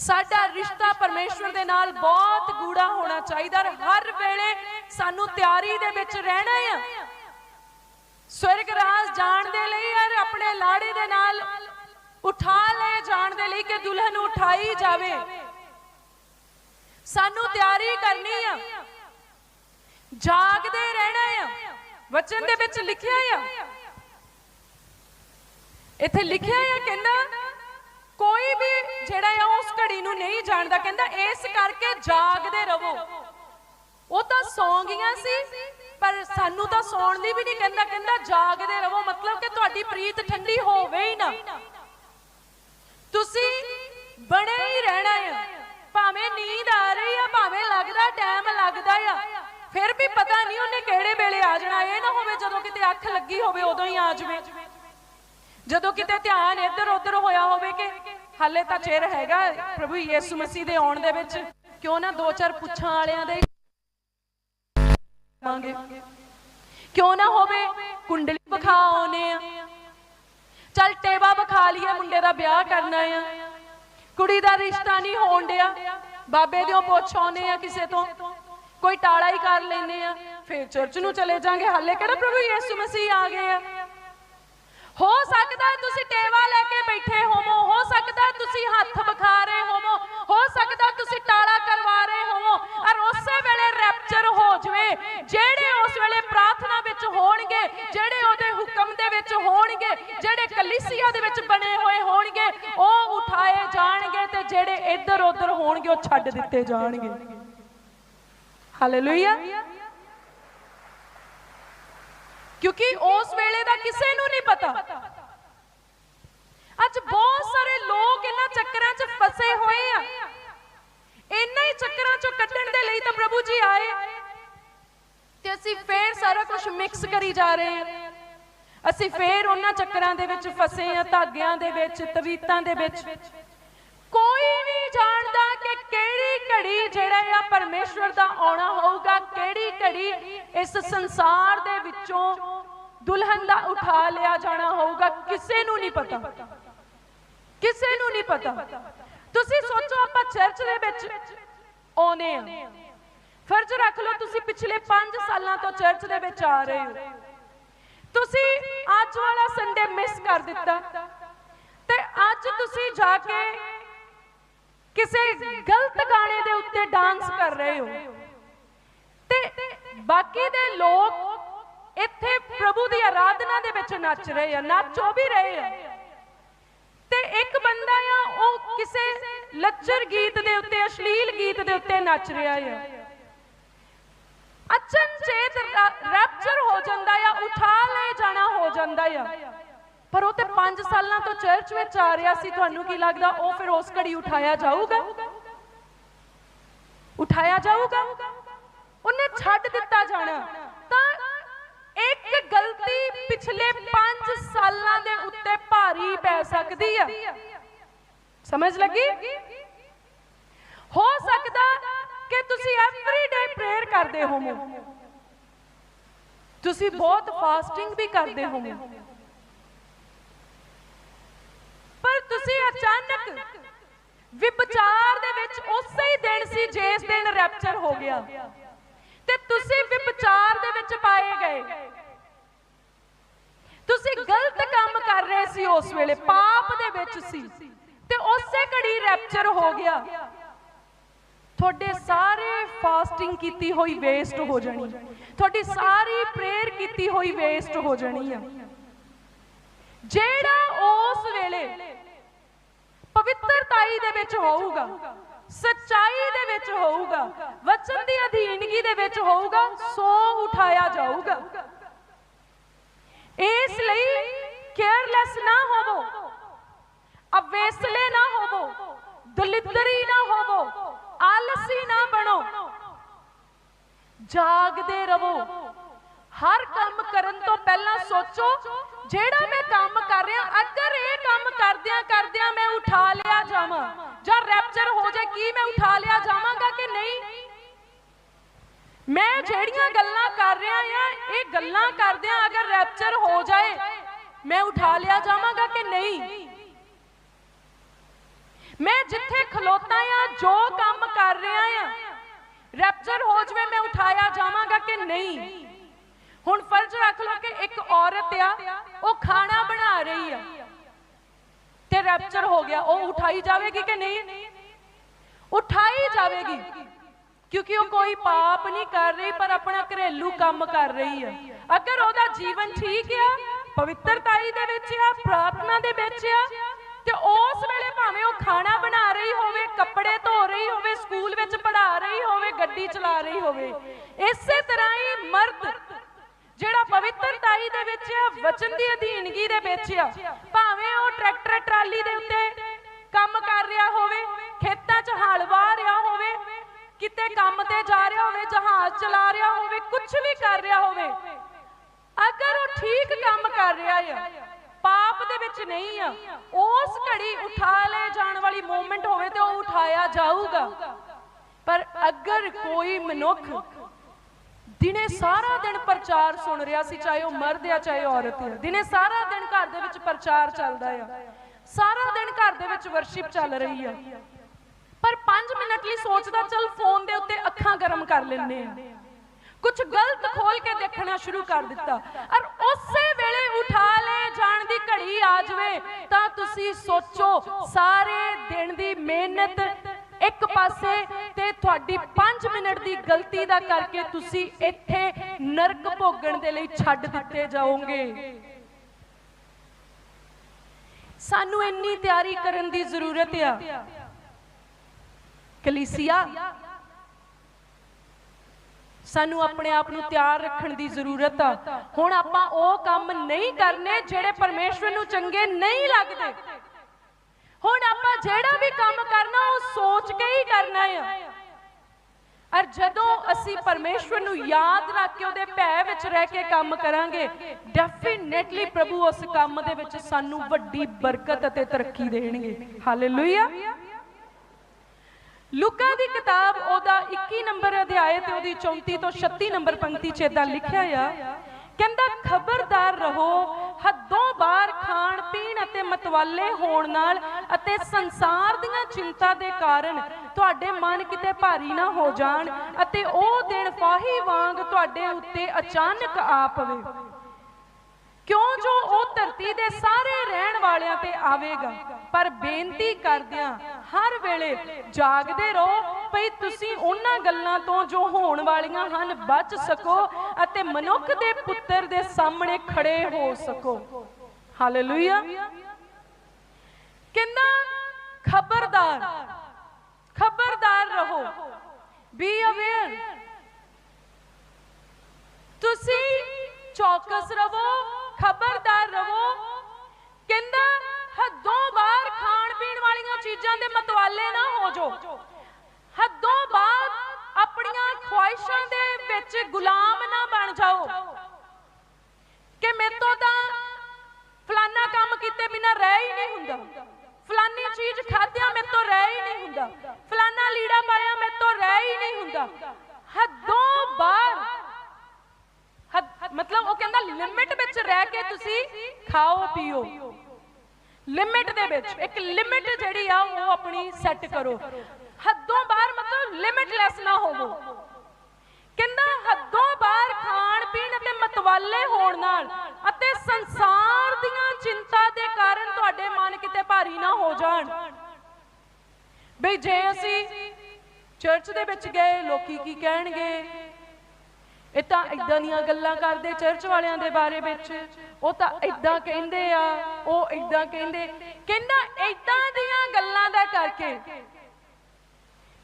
ਸਾਡਾ ਰਿਸ਼ਤਾ ਪਰਮੇਸ਼ਵਰ ਦੇ ਨਾਲ ਬਹੁਤ ਗੂੜਾ ਹੋਣਾ ਚਾਹੀਦਾ ਹਰ ਵੇਲੇ ਸਾਨੂੰ ਤਿਆਰੀ ਦੇ ਵਿੱਚ ਰਹਿਣਾ ਆ। ਸਵਰਗ ਰਾਜ ਜਾਣ ਦੇ ਲਈ ਔਰ ਆਪਣੇ ਲਾੜੇ ਦੇ ਨਾਲ ਉਠਾ ਲਏ ਜਾਣ ਦੇ ਲਈ ਕਿ ਦੁਲਹਨ ਉਠਾਈ ਜਾਵੇ। ਸਾਨੂੰ ਤਿਆਰੀ ਕਰਨੀ ਆ। ਜਾਗਦੇ ਰਹਿਣਾ ਆ। ਵਚਨ ਦੇ ਵਿੱਚ ਲਿਖਿਆ ਆ। ਇੱਥੇ ਲਿਖਿਆ ਆ ਕਹਿੰਦਾ ਕੋਈ ਵੀ ਜਿਹੜਾ ਆ ਉਸ ਘੜੀ ਨੂੰ ਨਹੀਂ ਜਾਣਦਾ, ਕਹਿੰਦਾ ਇਸ ਕਰਕੇ ਜਾਗਦੇ ਰਹੋ। ਉਹ ਤਾਂ ਸੌਂ ਗਈਆਂ ਸੀ, ਪਰ ਸਾਨੂੰ ਤਾਂ ਸੌਣ ਦੀ ਵੀ ਨਹੀਂ ਕਹਿੰਦਾ ਕਹਿੰਦਾ ਜਾਗਦੇ ਰਹੋ, ਮਤਲਬ ਕਿ ਤੁਹਾਡੀ ਪ੍ਰੀਤ ਠੰਡੀ ਹੋਵੇ ਹੀ ਨਾ। ਤੁਸੀਂ ਬਣੇ ਹੀ ਰਹਿਣਾ ਆ। ਭਾਵੇਂ ਨੀਂਦ ਆ ਰਹੀ ਆ, ਭਾਵੇਂ ਲੱਗਦਾ ਟਾਈਮ ਲੱਗਦਾ ਆ, ਫਿਰ ਵੀ ਪਤਾ ਨਹੀਂ ਉਹਨੇ ਕਿਹੜੇ ਵੇਲੇ ਆ ਜਾਣਾ, ਇਹ ਨਾ ਹੋਵੇ ਜਦੋਂ ਕਿਤੇ ਅੱਖ ਲੱਗੀ ਹੋਵੇ, ਉਦੋਂ ਹੀ ਆ ਜਾਵੇ। ਜਦੋਂ ਕਿਤੇ ਧਿਆਨ ਇੱਧਰ ਉੱਧਰ ਹੋਇਆ ਹੋਵੇ ਕਿ ਹਾਲੇ ਤਾਂ ਚਿਰ ਹੈਗਾ ਪ੍ਰਭੂ ਯੀਸੂ ਮਸੀਹ ਦੇ ਆਉਣ ਦੇ ਵਿੱਚ, ਕਿਉਂ ਨਾ ਦੋ ਚਾਰ ਪੁੱਛਾਂ ਵਾਲਿਆਂ ਦੇ ਮੰਗੇ। ਕਿਉਂ ਨਾ ਹੋਵੇ ਕੁੰਡਲੀ ਵਿਖਾ ਆਉਨੇ ਆ। ਚੱਲ ਟੇਵਾ ਵਿਖਾ ਲਈਏ ਮੁੰਡੇ ਦਾ ਵਿਆਹ ਕਰਨਾ ਆ। ਕੁੜੀ ਦਾ ਰਿਸ਼ਤਾ ਨਹੀਂ ਹੋਣ ਡਿਆ। ਬਾਬੇ ਦਿਓ ਪੁੱਛ ਆਉਨੇ ਆ ਕਿਸੇ ਤੋਂ। ਕੋਈ ਟਾਲਾ ਹੀ ਕਰ ਲੈਨੇ ਆ। ਫਿਰ ਚਰਚ ਨੂੰ ਚਲੇ ਜਾਾਂਗੇ। ਹਾਲੇ ਕਿਹੜਾ ਪ੍ਰਭੂ ਯੀਸੂ ਮਸੀਹ ਆ ਗਏ ਆ? ਹੋ ਸਕਦਾ ਤੁਸੀਂ ਟੇਵਾ ਲੈ ਕੇ ਬੈਠੇ ਹੋਵੋ, ਹੋ ਸਕਦਾ ਤੁਸੀਂ ਹੱਥ ਵਿਖਾ ਰਹੇ ਹੋਵੋ, ਹੋ ਸਕਦਾ ਤੁਸੀਂ ਟਾਲਾ ਕਰਵਾ ਰਹੇ ਹੋਵੋ। ਔਰ ਉਸੇ ਵੇਲੇ ਰੈਪਚਰ ਹੋ ਜਵੇ, ਜਿਹੜੇ ਉਸ ਵੇਲੇ ਪ੍ਰਾਰਥਨਾ ਵਿੱਚ ਹੋਣਗੇ, ਜਿਹੜੇ ਉਹਦੇ ਹੁਕਮ ਦੇ ਵਿੱਚ ਹੋਣਗੇ, ਜਿਹੜੇ ਕਲੀਸਿਆ ਦੇ ਵਿੱਚ ਬਣੇ ਹੋਏ ਹੋਣਗੇ, ਉਹ ਉਠਾਏ ਜਾਣਗੇ ਤੇ ਜਿਹੜੇ ਇੱਧਰ ਉੱਧਰ ਹੋਣਗੇ, ਉਹ ਛੱਡ ਦਿੱਤੇ ਜਾਣਗੇ। ਹਾਲੇਲੂਇਆ ਕਿਉਂਕਿ ਉਸ ਵੇਲੇ ਕਿਸੇ ਨੂੰ ਨਹੀਂ ਪਤਾ। ਅੱਜ ਬਹੁਤ ਸਾਰੇ ਲੋਕ ਇਹਨਾਂ ਚੱਕਰਾਂ 'ਚ ਫਸੇ ਹੋਏ ਆ। ਇੰਨਾ ਹੀ ਚੱਕਰਾਂ 'ਚੋਂ ਕੱਢਣ ਦੇ ਲਈ ਤਾਂ ਪ੍ਰਭੂ ਜੀ ਆਏ। ਤੇ ਅਸੀਂ ਫੇਰ ਸਾਰਾ ਕੁਝ ਮਿਕਸ ਕਰੀ ਜਾ ਰਹੇ ਹਾਂ। ਅਸੀਂ ਫੇਰ ਉਹਨਾਂ ਚੱਕਰਾਂ ਦੇ ਵਿੱਚ ਫਸੇ ਆ ਧਾਗਿਆਂ ਦੇ ਵਿੱਚ, ਤਵੀਤਾਂ ਦੇ ਵਿੱਚ। ਕੋਈ ਨਹੀਂ ਜਾਣਦਾ ਕਿ ਕਿਹੜੀ ਘੜੀ ਜਿਹੜਾ ਆ ਪਰਮੇਸ਼ਵਰ ਦਾ ਆਉਣਾ ਹੋਊਗਾ, ਕਿਹੜੀ ਘੜੀ ਇਸ ਸੰਸਾਰ ਦੇ ਵਿੱਚੋਂ ਦੁਲਹਨ ਦਾ ਉਠਾ ਲਿਆ ਜਾਣਾ ਹੋਊਗਾ, ਕਿਸੇ ਨੂੰ ਨਹੀਂ ਪਤਾ। ਕਿਸੇ ਨੂੰ ਨਹੀਂ ਪਤਾ। ਤੁਸੀਂ ਸੋਚੋ, ਆਪਾਂ ਚਰਚ ਦੇ ਵਿੱਚ ਆਉਨੇ ਆ ਫਰਜ਼ ਰੱਖ ਲਓ, ਤੁਸੀਂ ਪਿਛਲੇ 5 ਸਾਲਾਂ ਤੋਂ ਚਰਚ ਦੇ ਵਿੱਚ ਆ ਰਹੇ ਹੋ। ਤੁਸੀਂ ਅੱਜ ਵਾਲਾ ਸੰਡੇ ਮਿਸ ਕਰ ਦਿੱਤਾ। ਤੇ ਅੱਜ ਤੁਸੀਂ ਜਾ ਕੇ ਕਿਸੇ ਗਲਤ ਗਾਣੇ ਦੇ ਉੱਤੇ ਡਾਂਸ ਕਰ ਰਹੇ ਹੋ। ਤੇ ਬਾਕੀ ਦੇ ਲੋਕ ਇੱਥੇ ਪ੍ਰਭੂ ਦੀ ਆਰਾਧਨਾ ਦੇ ਵਿੱਚ ਨੱਚ ਰਹੇ ਆ, ਨੱਚੋ ਵੀ ਰਹੇ ਆ। ਤੇ ਇੱਕ ਬੰਦਾ ਆ, ਉਹ ਕਿਸੇ ਲੱਚਰ ਗੀਤ ਦੇ ਉੱਤੇ, ਅਸ਼ਲੀਲ ਗੀਤ ਦੇ ਉੱਤੇ ਨੱਚ ਰਿਹਾ ਆ। ਅਚਨਚੇਤ ਰੈਪਚਰ ਹੋ ਜਾਂਦਾ ਆ, ਉਠਾ ਲੈ ਜਾਣਾ ਹੋ ਜਾਂਦਾ ਆ। ਪਰ ਉਹ ਤੇ 5 ਸਾਲਾਂ ਤੋਂ ਚਰਚ ਵਿੱਚ ਆ ਰਿਹਾ ਸੀ, ਤੁਹਾਨੂੰ ਕੀ ਲੱਗਦਾ ਉਹ ਫਿਰ ਉਸ ਘੜੀ ਉਠਾਇਆ ਜਾਊਗਾ? ਉਠਾਇਆ ਜਾਊਗਾ? ਉਹਨੇ ਛੱਡ ਦਿੱਤਾ ਜਾਣਾ। ਪਿਛਲੇ 5 ਸਾਲਾਂ ਦੇ ਉੱਤੇ ਭਾਰੀ ਪੈ ਸਕਦੀ ਆ। ਸਮਝ ਲੱਗੀ? ਹੋ ਸਕਦਾ ਕਿ ਤੁਸੀਂ ਐਵਰੀ ਪ੍ਰੇਅਰ ਕਰਦੇ ਹੋਵੋ। ਤੁਸੀਂ ਬਹੁਤ ਫਾਸਟਿੰਗ ਵੀ ਕਰਦੇ ਹੋਵੋ। ਪਰ ਤੁਸੀਂ ਅਚਾਨਕ ਵਿਭਚਾਰ ਦੇ ਵਿੱਚ ਉਸੇ ਹੀ ਦਿਨ ਸੀ ਜਿਸ ਦਿਨ ਰੈਪਚਰ ਹੋ ਗਿਆ। ਤੇ ਤੁਸੀਂ ਵਿਭਚਾਰ ਦੇ ਵਿੱਚ ਪਾਏ ਗਏ ਤੁਸੀਂ ਗਲਤ ਕੰਮ ਕਰ ਰਹੇ ਸੀ ਉਸ ਵੇਲੇ, ਪਾਪ ਦੇ ਵਿੱਚ ਸੀ। ਤੇ ਉਸੇ ਘੜੀ ਰੈਪਚਰ ਹੋ ਗਿਆ। ਤੁਹਾਡੇ ਸਾਰੇ ਫਾਸਟਿੰਗ ਕੀਤੀ ਹੋਈ ਵੇਸਟ ਹੋ ਜਾਣੀ ਤੁਹਾਡੀ ਸਾਰੀ ਪ੍ਰੇਅਰ ਕੀਤੀ ਹੋਈ ਵੇਸਟ ਹੋ ਜਾਣੀ ਆ। ਜਿਹੜਾ ਉਸ ਵੇਲੇ ਪਵਿੱਤਰਤਾਈ ਦੇ ਵਿੱਚ ਹੋਊਗਾ, ਸੱਚਾਈ ਦੇ ਵਿੱਚ ਹੋਊਗਾ, ਵਚਨ ਦੀ ਅਧੀਨਗੀ ਦੇ ਵਿੱਚ ਹੋਊਗਾ, ਸੋ ਉਠਾਇਆ ਜਾਊਗਾ। ਇਸ ਲਈ ਕੇਅਰਲੈਸ ਨਾ ਹੋਵੋ। ਅਵੇਸਲੇ ਨਾ ਹੋਵੋ। ਦਲਿੱਦਰੀ ਨਾ ਹੋਵੋ। ਆਲਸੀ ਨਾ ਬਣੋ। ਜਾਗਦੇ ਰਹੋ। ਹਰ ਕੰਮ ਕਰਨ ਤੋਂ ਪਹਿਲਾਂ ਸੋਚੋ, ਜਿਹੜਾ ਮੈਂ ਕੰਮ ਕਰ ਰਿਹਾ, ਅਗਰ ਇਹ ਕੰਮ ਕਰਦਿਆਂ ਕਰਦਿਆਂ ਮੈਂ ਉਠਾ ਲਿਆ ਜਾਵਾਂ, ਜਾਂ ਰੈਪਚਰ ਹੋ ਜਾਏ, ਕੀ ਮੈਂ ਉਠਾ ਲਿਆ ਜਾਵਾਂਗਾ ਕਿ ਨਹੀਂ? ਮੈਂ ਜਿਹੜੀਆਂ ਗੱਲਾਂ ਕਰ ਰਿਹਾ ਆ ਇਹ ਗੱਲਾਂ ਕਰਦਿਆਂ ਅਗਰ ਰੈਪਚਰ ਹੋ ਜਾਏ ਮੈਂ ਉਠਾ ਲਿਆ ਜਾਵਾਂਗਾ ਕਿ ਨਹੀਂ? ਮੈਂ ਜਿੱਥੇ ਖਲੋਤਾ ਆ, ਜੋ ਕੰਮ ਕਰ ਰਿਹਾ ਆ ਰੈਪਚਰ ਹੋ ਜਵੇ ਮੈਂ ਉਠਾਇਆ ਜਾਵਾਂਗਾ ਕਿ ਨਹੀਂ? ਹੁਣ ਫਰਜ਼ ਰੱਖ ਲਓ ਕਿ ਇੱਕ ਔਰਤ ਆ, ਉਹ ਖਾਣਾ ਬਣਾ ਰਹੀ ਆ। ਤੇ ਰੈਪਚਰ ਹੋ ਗਿਆ, ਉਹ ਉਠਾਈ ਜਾਵੇਗੀ ਕਿ ਨਹੀਂ? ਉਠਾਈ ਜਾਵੇਗੀ, ਕਿਉਂਕਿ ਉਹ ਕੋਈ ਪਾਪ ਨਹੀਂ ਕਰ ਰਹੀ, ਪਰ ਆਪਣਾ ਘਰੇਲੂ ਕੰਮ ਕਰ ਰਹੀ ਆ। ਅਗਰ ਉਹਦਾ ਜੀਵਨ ਠੀਕ ਆ ਪਵਿੱਤਰਤਾਈ ਦੇ ਵਿੱਚ ਆ, ਪ੍ਰਾਰਥਨਾ ਦੇ ਵਿੱਚ ਆ, ਤੇ ਉਸ ਵੇਲੇ ਭਾਵੇਂ ਉਹ ਖਾਣਾ ਬਣਾ ਰਹੀ ਹੋਵੇ, ਕੱਪੜੇ ਧੋ ਰਹੀ ਹੋਵੇ, ਸਕੂਲ ਵਿੱਚ ਪੜ੍ਹਾ ਰਹੀ ਹੋਵੇ, ਗੱਡੀ ਚਲਾ ਰਹੀ ਹੋਵੇ, ਇਸੇ ਤਰ੍ਹਾਂ ਹੀ ਮਰਦ, ਜਿਹੜਾ ਪਵਿੱਤਰਤਾਈ ਦੇ ਵਿੱਚ ਆ, ਵਚਨ ਦੀ ਅਧੀਨਗੀ ਦੇ ਵਿੱਚ ਆ, ਭਾਵੇਂ ਉਹ ਟਰੈਕਟਰ, ਟਰਾਲੀ ਦੇ ਉੱਤੇ ਕੰਮ ਕਰ ਰਿਹਾ ਹੋਵੇ, ਖੇਤਾਂ 'ਚ ਹਲ ਵਾਹ ਰਿਹਾ ਹੋਵੇ, ਕਿਤੇ ਕੰਮ ਤੇ ਜਾ ਰਿਹਾ ਹੋਵੇ, ਜਹਾਜ਼ ਚਲਾ ਰਿਹਾ ਹੋਵੇ ਕੁਝ ਵੀ ਕਰ ਰਿਹਾ ਹੋਵੇ ਅਗਰ ਉਹ ਠੀਕ ਕੰਮ ਕਰ ਰਿਹਾ ਆ, ਪਾਪ ਦੇ ਵਿੱਚ ਨਹੀਂ ਆ, ਉਸ ਘੜੀ ਉਠਾ ਲੈ ਜਾਣ ਵਾਲੀ ਮੂਵਮੈਂਟ ਹੋਵੇ ਤੇ ਉਹ ਉਠਾਇਆ ਜਾਊਗਾ। ਪਰ ਅਗਰ ਕੋਈ ਮਨੁੱਖ ਦਿਨੇ ਸਾਰਾ ਦਿਨ ਪ੍ਰਚਾਰ ਸੁਣ ਰਿਹਾ ਸੀ, ਚਾਹੇ ਉਹ ਮਰਦ ਆ, ਚਾਹੇ ਔਰਤ ਆ, ਦਿਨੇ ਸਾਰਾ ਦਿਨ ਘਰ ਦੇ ਵਿੱਚ ਪ੍ਰਚਾਰ ਚੱਲਦਾ ਆ, ਸਾਰਾ ਦਿਨ ਘਰ ਦੇ ਵਿੱਚ ਵਰਸ਼ਿਪ ਚੱਲ ਰਹੀ ਆ, ਪਰ 5 ਮਿੰਟ ਲਈ ਸੋਚਦਾ, ਚੱਲ ਫੋਨ ਦੇ ਉੱਤੇ ਅੱਖਾਂ ਗਰਮ ਕਰ ਲੈਂਦੇ ਆ। ਕੁਝ ਗਲਤ ਖੋਲ ਕੇ ਦੇਖਣਾ ਸ਼ੁਰੂ ਕਰ ਦਿੱਤਾ। ਔਰ ਉਸੇ ਵੇਲੇ ਉਠਾ ਲੈ, ਜਾਣ ਦੀ ਘੜੀ ਆ ਜਾਵੇ, ਤਾਂ ਤੁਸੀਂ ਸੋਚੋ, ਸਾਰੇ ਦਿਨ ਦੀ ਮਿਹਨਤ ਇੱਕ ਪਾਸੇ ਤੇ ਤੁਹਾਡੀ 5 ਮਿੰਟ ਦੀ ਗਲਤੀ ਦਾ ਕਰਕੇ ਤੁਸੀਂ ਇੱਥੇ ਨਰਕ ਭੋਗਣ ਦੇ ਲਈ ਛੱਡ ਦਿੱਤੇ ਜਾਓਗੇ। ਸਾਨੂੰ ਇੰਨੀ ਤਿਆਰੀ ਕਰਨ ਦੀ ਜ਼ਰੂਰਤ ਆ। ਕਲੀਸਿਆ ਸਾਨੂੰ ਆਪਣੇ ਆਪ ਨੂੰ ਤਿਆਰ ਰੱਖਣ ਦੀ ਜ਼ਰੂਰਤ ਆ। ਹੁਣ ਆਪਾਂ ਉਹ ਕੰਮ ਨਹੀਂ ਕਰਨੇ ਜਿਹੜੇ ਪਰਮੇਸ਼ਵਰ ਨੂੰ ਚੰਗੇ ਨਹੀਂ ਲੱਗਦੇ। ਹੁਣ ਆਪਾਂ ਜਿਹੜਾ ਵੀ ਕੰਮ ਕਰਨਾ, ਉਹ ਸੋਚ ਕੇ ਹੀ ਕਰਨਾ ਆ। ਔਰ ਜਦੋਂ ਅਸੀਂ ਪਰਮੇਸ਼ਵਰ ਨੂੰ ਯਾਦ ਰੱਖ ਕੇ ਉਹਦੇ ਭੈ ਵਿੱਚ ਰਹਿ ਕੇ ਕੰਮ ਕਰਾਂਗੇ ਡੈਫੀਨੇਟਲੀ ਪ੍ਰਭੂ ਉਸ ਕੰਮ ਦੇ ਵਿੱਚ ਸਾਨੂੰ ਵੱਡੀ ਬਰਕਤ ਅਤੇ ਤਰੱਕੀ ਦੇਣਗੇ। ਹਾਲੇਲੂਇਆ ਲੂਕਾ ਦੀ ਕਿਤਾਬ ਉਹਦਾ 21 ਨੰਬਰ ਅਧਿਆਇ ਤੇ ਉਹਦੀ 34 ਤੋਂ 36 ਨੰਬਰ ਪੰਕਤੀ 'ਚ ਇਦਾਂ ਲਿਖਿਆ ਆ, ਕਹਿੰਦਾ, ਖਬਰਦਾਰ ਰਹੋ, ਹੱਦੋਂ ਬਾਹਰ ਖਾਣ ਪੀਣ ਅਤੇ ਮਤਵਾਲੇ ਹੋਣ ਨਾਲ ਅਤੇ ਸੰਸਾਰ ਦੀਆਂ ਚਿੰਤਾ ਦੇ ਕਾਰਨ ਤੁਹਾਡੇ ਮਨ ਕਿਤੇ ਭਾਰੀ ਨਾ ਹੋ ਜਾਣ ਅਤੇ ਉਹ ਦਿਨ ਫਾਹੀ ਵਾਂਗ ਤੁਹਾਡੇ ਉੱਤੇ ਅਚਾਨਕ ਆ ਪਵੇ। ਕਿਉਂ ਜੋ ਉਹ ਧਰਤੀ ਦੇ ਸਾਰੇ ਰਹਿਣ ਵਾਲਿਆਂ ਤੇ ਆਵੇਗਾ? ਪਰ ਬੇਨਤੀ ਕਰਦਿਆਂ ਹਰ ਵੇਲੇ ਜਾਗਦੇ ਰਹੋ ਭਈ ਤੁਸੀਂ ਉਹਨਾਂ ਗੱਲਾਂ ਤੋਂ ਜੋ ਹੋਣ ਵਾਲੀਆਂ ਹਨ ਬਚ ਸਕੋ ਅਤੇ ਮਨੁੱਖ ਦੇ ਪੁੱਤਰ ਦੇ ਸਾਹਮਣੇ ਖੜੇ ਹੋ ਸਕੋ। ਹਾਲੇਲੂਇਆ ਕਹਿੰਦਾ ਖਬਰਦਾਰ ਖਬਰਦਾਰ ਰਹੋ। ਬੀ ਅਵੇਅਰ ਤੁਸੀਂ ਚੌਕਸ ਰਹੋ। ਹੱਦੋਂ ਬਾਹਰ ਆਪਣੀਆਂ ਖੁਆਇਸ਼ਾਂ ਦੇ ਵਿੱਚ ਗੁਲਾਮ ਨਾ ਬਣ ਜਾਓ। ਕਿ ਮੇਰੇ ਤਾਂ ਫਲਾਨਾ ਕੰਮ ਕੀਤੇ ਬਿਨਾ ਰਹਿ ਹੀ ਨਹੀਂ ਹੁੰਦਾ। ਫਲਾਨੀ ਚੀਜ਼ ਖਾਧਿਆਂ ਮੇਰੇ ਰਹਿ ਹੀ ਨਹੀਂ ਹੁੰਦਾ। ਫਲਾਨਾ ਲੀੜਾ ਪਾਇਆ ਮੇਰੇ ਤੋਂ ਰਹਿ ਹੀ ਨਹੀਂ ਹੁੰਦਾ। ਹੱਦੋਂ ਬਾਹਰ ਮਤਲਬ ਉਹ ਕਹਿੰਦਾ ਲਿਮਿਟ ਵਿੱਚ ਰਹਿ ਕੇ ਤੁਸੀਂ ਖਾਓ, ਪੀਓ। ਲਿਮਿਟ ਦੇ ਵਿੱਚ, ਇੱਕ ਲਿਮਿਟ ਜਿਹੜੀ ਆ, ਉਹ ਆਪਣੀ ਸੈੱਟ ਕਰੋ। ਹੱਦੋਂ ਬਾਹਰ ਮਤਲਬ ਲਿਮਿਟਲੈਸ ਨਾ ਹੋਵੋ। ਕਹਿੰਦਾ, ਹੱਦੋਂ ਬਾਹਰ ਖਾਣ ਪੀਣ ਅਤੇ ਮਤਵਾਲੇ ਹੋਣ ਨਾਲ ਅਤੇ ਸੰਸਾਰ ਦੀਆਂ ਚਿੰਤਾ ਦੇ ਕਾਰਨ ਤੁਹਾਡੇ ਮਨ ਕਿਤੇ ਭਾਰੀ ਨਾ ਹੋ ਜਾਣ। ਬਈ ਜੇ ਅਸੀਂ ਚਰਚ ਦੇ ਵਿੱਚ ਗਏ, ਲੋਕੀ ਕੀ ਕਹਿਣਗੇ? ਇਹ ਤਾਂ ਇਦਾਂ ਦੀਆਂ ਗੱਲਾਂ ਕਰਦੇ ਚਰਚ ਵਾਲਿਆਂ ਦੇ ਬਾਰੇ ਵਿੱਚ। ਉਹ ਤਾਂ ਇਦਾਂ ਕਹਿੰਦੇ ਆ, ਉਹ ਇਦਾਂ ਕਹਿੰਦੇ। ਕਹਿੰਦਾ ਇਦਾਂ ਦੀਆਂ ਗੱਲਾਂ ਦਾ ਕਰਕੇ।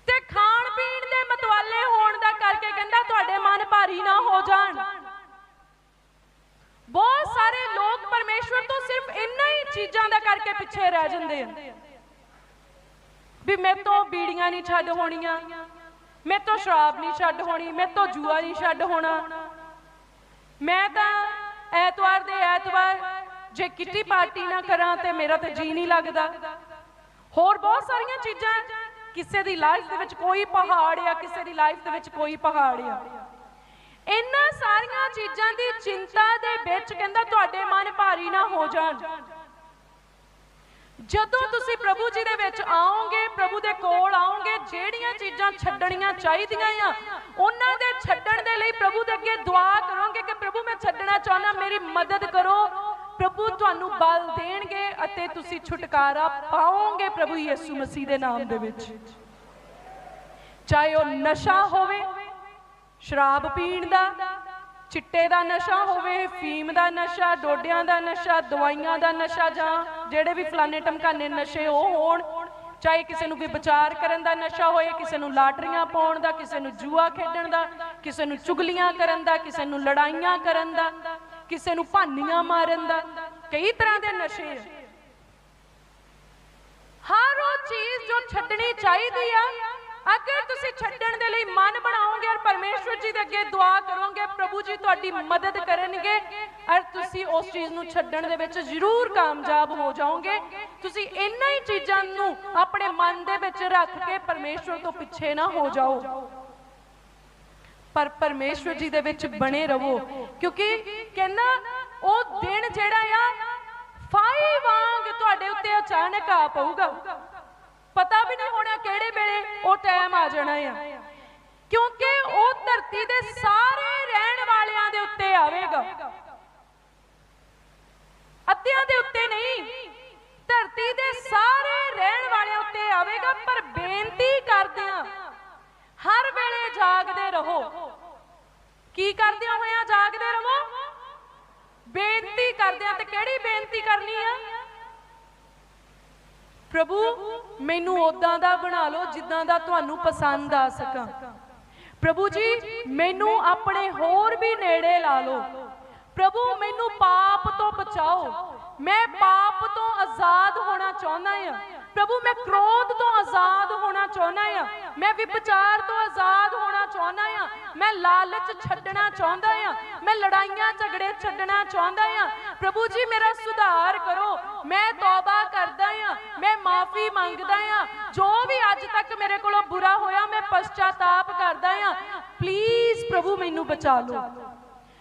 ਤੇ ਖਾਣ ਪੀਣ ਦੇ ਮਤਵਾਲੇ ਹੋਣ ਦਾ ਕਰਕੇ ਕਹਿੰਦਾ ਤੁਹਾਡੇ ਮਨ ਭਾਰੀ ਨਾ ਹੋ ਜਾਣ। ਬਹੁਤ ਸਾਰੇ ਲੋਕ ਪਰਮੇਸ਼ਵਰ ਤੋਂ ਸਿਰਫ ਇੰਨਾ ਹੀ ਚੀਜ਼ਾਂ ਦਾ ਕਰਕੇ ਪਿੱਛੇ ਰਹਿ ਜਾਂਦੇ ਆ। ਵੀ ਮੇਰੇ ਤੋਂ ਬੀੜੀਆਂ ਨਹੀਂ ਛੱਡ ਹੋਣੀਆਂ। ਮੇਰੇ ਤੋਂ ਸ਼ਰਾਬ ਨਹੀਂ ਛੱਡ ਹੋਣੀ ਮੇਰੇ ਤੋਂ ਜੂਆ ਨਹੀਂ ਛੱਡ ਹੋਣਾ। ਮੈਂ ਤਾਂ ਐਤਵਾਰ ਦੇ ਐਤਵਾਰ ਜੇ ਕਿੱਟੀ ਪਾਰਟੀ ਨਾ ਕਰਾਂ ਤੇ ਮੇਰਾ ਤੇ ਜੀ ਨਹੀਂ ਲੱਗਦਾ। ਹੋਰ ਬਹੁਤ ਸਾਰੀਆਂ ਚੀਜ਼ਾਂ ਕਿਸੇ ਦੀ ਲਾਈਫ ਦੇ ਵਿੱਚ ਕੋਈ ਪਹਾੜ ਆ, ਕਿਸੇ ਦੀ ਲਾਈਫ ਦੇ ਵਿੱਚ ਕੋਈ ਪਹਾੜ ਆ। ਇਹਨਾਂ ਸਾਰੀਆਂ ਚੀਜ਼ਾਂ ਦੀ ਚਿੰਤਾ ਦੇ ਵਿੱਚ ਕਹਿੰਦਾ ਤੁਹਾਡੇ ਮਨ ਭਾਰੀ ਨਾ ਹੋ ਜਾਣ। ਜਦੋਂ ਤੁਸੀਂ ਪ੍ਰਭੂ ਜੀ ਦੇ ਵਿੱਚ ਆਓਗੇ, ਪ੍ਰਭੂ ਦੇ ਕੋਲ ਆਓਗੇ, ਜਿਹੜੀਆਂ ਚੀਜ਼ਾਂ ਛੱਡਣੀਆਂ ਚਾਹੀਦੀਆਂ ਆ, ਉਹਨਾਂ ਦੇ ਛੱਡਣ ਦੇ ਲਈ ਪ੍ਰਭੂ ਦੇ ਅੱਗੇ ਦੁਆ ਕਰੋਗੇ ਕਿ ਪ੍ਰਭੂ ਮੈਂ ਛੱਡਣਾ ਚਾਹੁੰਦਾ, ਮੇਰੀ ਮਦਦ ਕਰੋ। ਪ੍ਰਭੂ ਤੁਹਾਨੂੰ ਬਲ ਦੇਣਗੇ ਅਤੇ ਤੁਸੀਂ ਛੁਟਕਾਰਾ ਪਾਓਗੇ ਪ੍ਰਭੂ ਯਿਸੂ ਮਸੀਹ ਦੇ ਨਾਮ ਦੇ ਵਿੱਚ। ਚਾਹੇ ਉਹ ਨਸ਼ਾ ਹੋਵੇ, ਸ਼ਰਾਬ ਪੀਣ ਦਾ ਚਿੱਟੇ ਦਾ ਨਸ਼ਾ ਹੋਵੇ, ਫੀਮ ਦਾ ਨਸ਼ਾ, ਡੋਡਿਆਂ ਦਾ ਨਸ਼ਾ, ਦਵਾਈਆਂ ਦਾ ਨਸ਼ਾ ਜਾਂ ਜਿਹੜੇ ਵੀ ਫਲਾਣੇ ਟਮਕਾਨੇ ਨਸ਼ੇ ਉਹ ਹੋਣ, ਚਾਹੇ ਕਿਸੇ ਨੂੰ ਵੀ ਵਿਚਾਰ ਕਰਨ ਦਾ ਨਸ਼ਾ ਹੋਏ, ਕਿਸੇ ਨੂੰ ਲਾਟਰੀਆਂ ਪਾਉਣ ਦਾ, ਕਿਸੇ ਨੂੰ ਜੂਆ ਖੇਡਣ ਦਾ, ਕਿਸੇ ਨੂੰ ਚੁਗਲੀਆਂ ਕਰਨ ਦਾ, ਕਿਸੇ ਨੂੰ ਲੜਾਈਆਂ ਕਰਨ ਦਾ, ਕਿਸੇ ਨੂੰ ਭਾਨੀਆਂ ਮਾਰਨ ਦਾ, ਕਈ ਤਰ੍ਹਾਂ ਦੇ ਨਸ਼ੇ ਆ। ਹਰ ਉਹ ਚੀਜ਼ ਜੋ ਛੱਡਣੀ ਚਾਹੀਦੀ ਆ, ਅਗਰ ਤੁਸੀਂ ਛੱਡਣ ਦੇ ਲਈ ਮਨ ਬਣਾਓਗੇ ਪਰਮੇਸ਼ਵਰ ਜੀ ਦੇ ਅੱਗੇ ਦੁਆ ਕਰੋਗੇ, ਪ੍ਰਭੂ ਜੀ ਤੁਹਾਡੀ ਮਦਦ ਕਰਨਗੇ ਔਰ ਤੁਸੀਂ ਉਸ ਚੀਜ਼ ਨੂੰ ਛੱਡਣ ਦੇ ਵਿੱਚ ਜ਼ਰੂਰ ਕਾਮਯਾਬ ਹੋ ਜਾਓਗੇ। ਤੁਸੀਂ ਇੰਨਾ ਹੀ ਚੀਜ਼ਾਂ ਨੂੰ ਆਪਣੇ ਮਨ ਦੇ ਵਿੱਚ ਰੱਖ ਕੇ ਪਰਮੇਸ਼ਵਰ ਤੋਂ ਪਿੱਛੇ ਨਾ ਹੋ ਜਾਓ। ਪਰ ਪਰਮੇਸ਼ਵਰ ਜੀ ਦੇ ਵਿੱਚ ਬਣੇ ਰਹੋ, ਕਿਉਂਕਿ ਕਹਿੰਦਾ, ਉਹ ਦਿਨ ਜਿਹੜਾ ਆ ਫਾਈ ਵਾਂਗ ਤੁਹਾਡੇ ਉੱਤੇ ਅਚਾਨਕ ਆ ਪਊਗਾ। ਪਤਾ ਵੀ ਨਹੀਂ ਹੋਣਾ ਕਿਹੜੇ ਵੇਲੇ ਉਹ ਟਾਈਮ ਆ ਜਾਣਾ ਆ। ਕਿਉਂਕਿ ਉਹ ਧਰਤੀ ਦੇ ਸਾਰੇ ਰਹਿਣ ਵਾਲਿਆਂ ਦੇ ਉੱਤੇ ਆਵੇਗਾ। ਅੱਧਿਆਂ ਦੇ ਉੱਤੇ ਨਹੀਂ, ਧਰਤੀ ਦੇ ਸਾਰੇ ਰਹਿਣ ਵਾਲਿਆਂ ਉੱਤੇ ਆਵੇਗਾ, ਪਰ ਬੇਨਤੀ ਕਰਦੇ ਆ ਹਰ ਵੇਲੇ ਜਾਗਦੇ ਰਹੋ। ਕੀ ਕਰਦਿਆਂ ਹੋਇਆਂ ਜਾਗਦੇ ਰਹੋ? ਬੇਨਤੀ ਕਰਦਿਆਂ ਤੇ ਕਿਹੜੀ ਬੇਨਤੀ ਕਰਨੀ ਆ? ਪ੍ਰਭੂ, ਮੈਨੂੰ ਉਦਾਂ ਦਾ ਬਣਾ ਲਓ, ਜਿੱਦਾਂ ਦਾ ਤੁਹਾਨੂੰ ਪਸੰਦ ਆ ਸਕਾਂ। ਪ੍ਰਭੂ ਜੀ ਮੈਨੂੰ ਆਪਣੇ ਹੋਰ ਵੀ ਨੇੜੇ ਲਾ ਲਓ। ਪ੍ਰਭੂ ਮੈਨੂੰ ਪਾਪ ਤੋਂ ਬਚਾਓ। ਮੈਂ ਪਾਪ ਤੋਂ ਆਜ਼ਾਦ ਹੋਣਾ ਚਾਹੁੰਦਾ ਹਾਂ। ਪ੍ਰਭੂ, ਮੈਂ ਕ੍ਰੋਧ ਤੋਂ ਆਜ਼ਾਦ ਹੋਣਾ ਚਾਹੁੰਦਾ ਹਾਂ। ਮੈਂ ਵਿਭਚਾਰ ਤੋਂ ਆਜ਼ਾਦ ਹੋਣਾ ਚਾਹੁੰਦਾ ਹਾਂ। ਮੈਂ ਲਾਲਚ ਛੱਡਣਾ ਚਾਹੁੰਦਾ ਹਾਂ। ਮੈਂ ਲੜਾਈਆਂ, ਝਗੜੇ ਛੱਡਣਾ ਚਾਹੁੰਦਾ ਹਾਂ। ਪ੍ਰਭੂ ਜੀ, ਮੇਰਾ ਸੁਧਾਰ ਕਰੋ। ਮੈਂ ਤੌਬਾ ਕਰਦਾ ਹਾਂ। ਮੈਂ ਮਾਫੀ ਮੰਗਦਾ ਹਾਂ। ਜੋ ਵੀ ਅੱਜ ਤੱਕ ਮੇਰੇ ਕੋਲੋਂ ਬੁਰਾ ਹੋਇਆ, ਮੈਂ ਪਛਤਾਤਾਪ ਕਰਦਾ ਹਾਂ। ਪਲੀਜ਼ ਪ੍ਰਭੂ, ਮੈਨੂੰ ਬਚਾ ਲਓ।